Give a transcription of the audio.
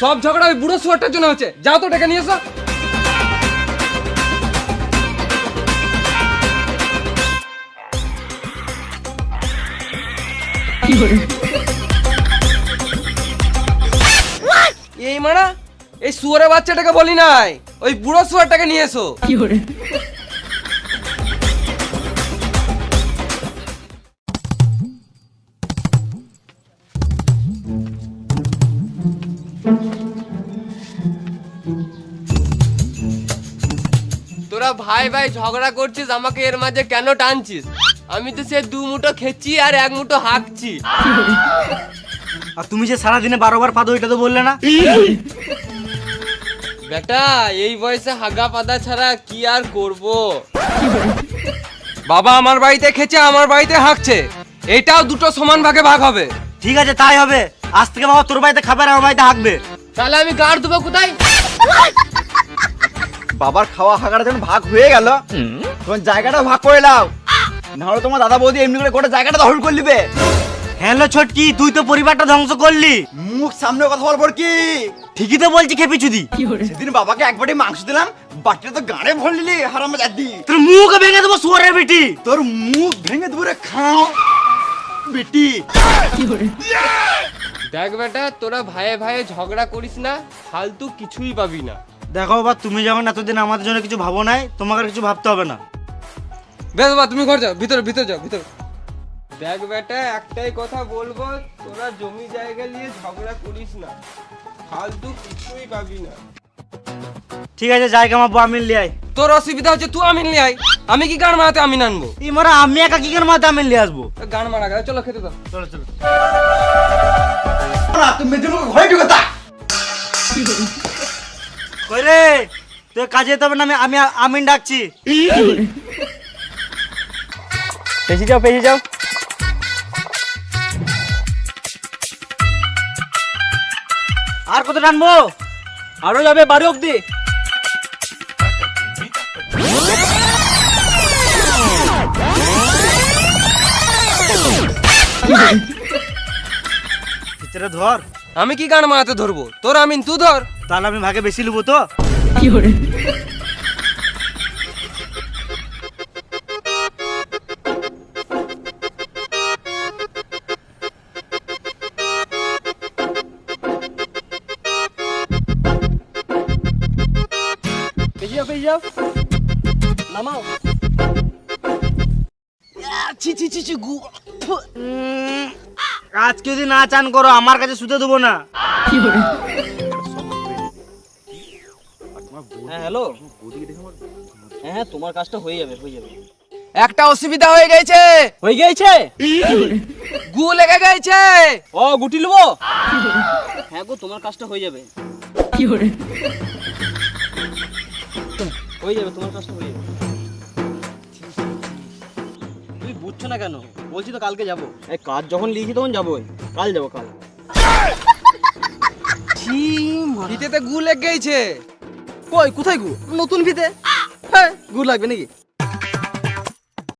সব ঝগড়া ওই বুড়ো শুয়ারটার জন্য হচ্ছে। যাও তো ডেকে নিয়ে এসো। এই মানা এই শুয়ারের বাচ্চাটাকে বলি নাই, ওই বুড়ো শুয়ারটাকে নিয়ে এসো। তোরা ভাই ভাই ঝগড়া করছিস আমাকে এর মাঝে কেন টানছিস? আমি তো সে দু মুঠো খেচ্ছি আর এক মুঠো হাঁকছি। আর তুমি যে সারাদিনে বারোবার পাদো এটা তো বললে না? বেটা এই বয়সে হাগা পাদা ছাড়া কি আর করব? বাবা আমার বাড়িতে খেছে আমার বাড়িতে হাঁকছে। এটাও দুটো সমান ভাগে ভাগ হবে। ঠিক আছে তাই হবে। আজ থেকে বাবা তোর বাড়িতে খাবে আর আমার বাড়িতে হাঁকবে। তাহলে আমি গাড় দেবো কোথায়? বাবার খাওয়া হাগাটা যখন ভাগ হয়ে গেল তখন জায়গাটা ভাগ করে নাও। নাহলে তোমার দাদা বৌদি এমনি করে গোটা জায়গাটা দখল করে নিবে। হ্যালো ছটকি তুই তো পরিবারটা ধ্বংস করলি। মুখ সামনে কথা বলব কি ঠিকই তো বলছি খেপি চুদি। সেদিন বাবাকে এক বাটি মাংস দিলাম বাটিটা তো গাড়ে ভর নিলি হারাম দাদি তোর মুখ ভেঙে দেবো শুয়ারের বেটি। তোর মুখ ভেঙে দেবো রে খাও। বেটি। দেখ বেটা তোরা ভাইয়ে ভাইয়ে ঝগড়া করিস না ফালতু কিছুই পাবি না। দেখো বাবা তুমি যখন এতদিন আমাদের জন্য কিছু ভাবো নাই তোমাকে আর কিছু ভাবতে হবে না। বেশ বাবা তুমি ঘর যাও ভিতরে ভিতরে যাও ভিতরে। দেখ বেটা একটাই কথা বলব তোরা জমি জায়গা নিয়ে ঝগড়া করিস না ফালতু কিছুই পাবি না। ঠিক আছে যাই কামাবো আমি লিয়ে আই তোর অসুবিধা হচ্ছে তুই আমিন নিয়ে আয়। আমি কি গান মারাতে আমিন আনব? এই মারা আমি একা কি গান মাথা আমি লিয়ে আসব? গান মারা গেছে চলো খেতে দাও। চলো চলো। তুমি মেয়েদের মুখে ঘরে ঢুকে তা কই রে তুই কাজে যেতে হবে না আমি আমি আমিন ডাকছি। পেছি যাও পেছি যাও। আর কত টানবো আরও যাবে বাড়ি অব্দি ভিতরে ধর। আমি কি গান মারাতে ধরবো? তোর আমিন তুই ধর। তাহলে আমি ভাগে বেশি নেব তো। কি পেছি যাও পেছি যাও নামাও ছি ছি ছি ছি গু আজকে যদি না চান করো আমার কাছে শুতে দেবো না। হ্যাঁ হ্যালো। হ্যাঁ হ্যাঁ তোমার কাজটা হয়ে যাবে হয়ে যাবে। একটা অসুবিধা হয়ে গেছে। হয়ে গেছে? গু লেগে গেছে। ও গুটি নেব? হ্যাঁ গো তোমার কাজটা হয়ে যাবে। হয়ে যাবে তোমার কাজটা হয়ে যাবে। না কেন? বলছি তো কালকে যাব। এই কাজ যখন লিখি তখন যাব কাল যাব কাল। ফিতেতে গু লেগ গেছে। কই কোথায় গু? নতুন ভিতে। হ্যাঁ গু লাগবে নাকি?